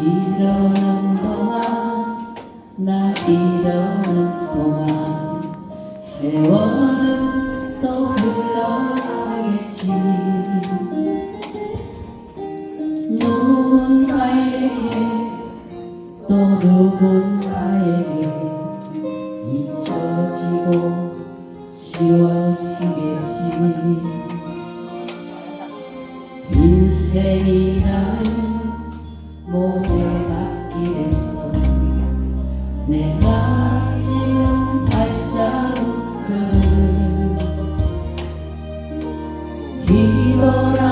이러는 동안 나 이러는 동안 세월은 또 흘러가겠지. 누군가에게 또 누군가에게 잊혀지고 지워지겠지. 모래밭길에서 Vidorar